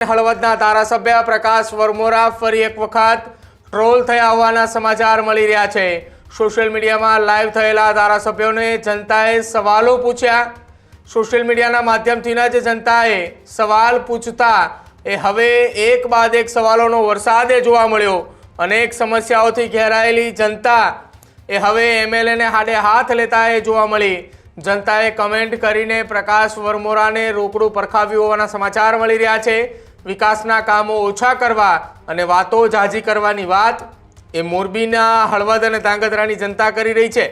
હળવદના ધારાસભ્ય પ્રકાશ વરમોરા ફરી એક વખત ટ્રોલ થયા હોવાના સમાચાર મળી રહ્યા છે. સોશિયલ મીડિયામાં લાઈવ થયેલા ધારાસભ્યોને જનતાએ સવાલો પૂછ્યા. સોશિયલ મીડિયાના માધ્યમથી જ જનતાએ સવાલ પૂછતા એ હવે એક બાદ એક સવાલોનો વરસાદ જોવા મળ્યો. અનેક સમસ્યાઓથી ઘેરાયેલી જનતા એ હવે એમએલએને હાડે હાથ લેતા એ જોવા મળી. જનતાએ કમેન્ટ કરીને પ્રકાશ વરમોરાને રોકડું પરખાવ્યું હોવાના સમાચાર મળી રહ્યા છે. વિકાસના કામો ઓછા કરવા અને વાતો જાજી કરવાની વાત એ મોરબીના હળવદ અને ધાંગધ્રાની જનતા કરી રહી છે.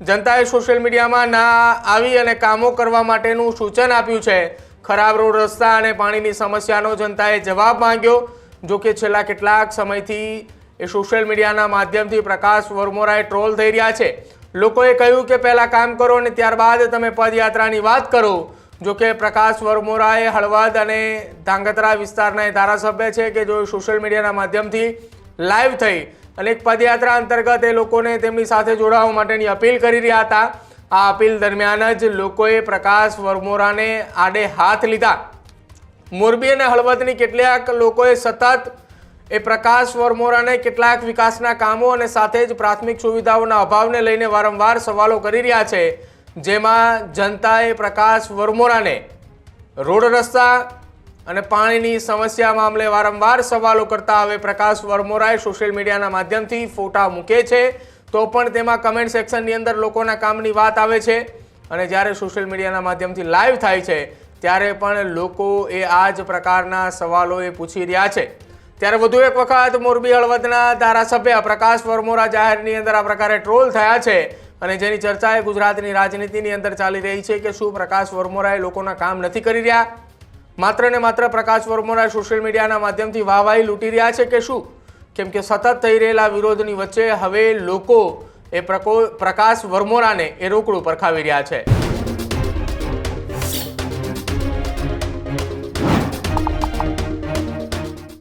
જનતાએ સોશિયલ મીડિયામાં ના આવી અને કામો કરવા માટેનું સૂચન આપ્યું છે. ખરાબ રોડ રસ્તા અને પાણીની સમસ્યાનો જનતાએ જવાબ માંગ્યો. જો કે છેલ્લા કેટલાક સમયથી એ સોશિયલ મીડિયાના માધ્યમથી પ્રકાશ વરમોરાએ ટ્રોલ થઈ રહ્યા છે. લોકોએ કહ્યું કે પહેલાં કામ કરો અને ત્યારબાદ તમે પદયાત્રાની વાત કરો. જો કે પ્રકાશ વરમોરાએ હળવદ અને ધાંગધ્રા વિસ્તારના એ ધારાસભ્ય છે કે જો સોશિયલ મીડિયાના માધ્યમથી લાઈવ થઈ અને એક પદયાત્રા અંતર્ગત એ લોકોને તેમની સાથે જોડાવા માટેની અપીલ કરી રહ્યા હતા. આ અપીલ દરમિયાન જ લોકોએ પ્રકાશ વરમોરાને આડે હાથ લીધા. મોરબી અને હળવદની કેટલાક લોકોએ સતત એ પ્રકાશ વરમોરાને કેટલાક વિકાસના કામો અને સાથે જ પ્રાથમિક સુવિધાઓના અભાવને લઈને વારંવાર સવાલો કરી રહ્યા છે. જેમાં જનતાએ પ્રકાશ વરમોરાને રોડ રસ્તા અને પાણીની સમસ્યા મામલે વારંવાર સવાલો કરતા હવે પ્રકાશ વરમોરાએ સોશિયલ મીડિયાના માધ્યમથી ફોટા મૂકે છે. તો પણ તેમાં કમેન્ટ સેક્શનની અંદર લોકોના કામની વાત આવે છે અને જ્યારે સોશિયલ મીડિયાના માધ્યમથી લાઈવ થાય છે, ત્યારે પણ લોકો એ આ જ પ્રકારના સવાલો એ પૂછી રહ્યા છે. ત્યારે વધુ એક વખત મોરબી હળવદના ધારાસભ્ય પ્રકાશ વરમોરા જાહેરની અંદર આ પ્રકારે ટ્રોલ થયા છે. અને જેની ચર્ચા એ ગુજરાતની રાજનીતિની અંદર ચાલી રહી છે કે શું પ્રકાશ વર્મોરાએ લોકોના કામ નથી કરી રહ્યા? માત્ર ને માત્ર પ્રકાશ વર્મોરા સોશિયલ મીડિયાના માધ્યમથી વાહવાહી લૂંટી રહ્યા છે કે શું? કેમ કે સતત થઈ રહેલા વિરોધની વચ્ચે હવે લોકો એ પ્રકો, પ્રકાશ વર્મોરાને એ રોકડું પરખાવી રહ્યા છે.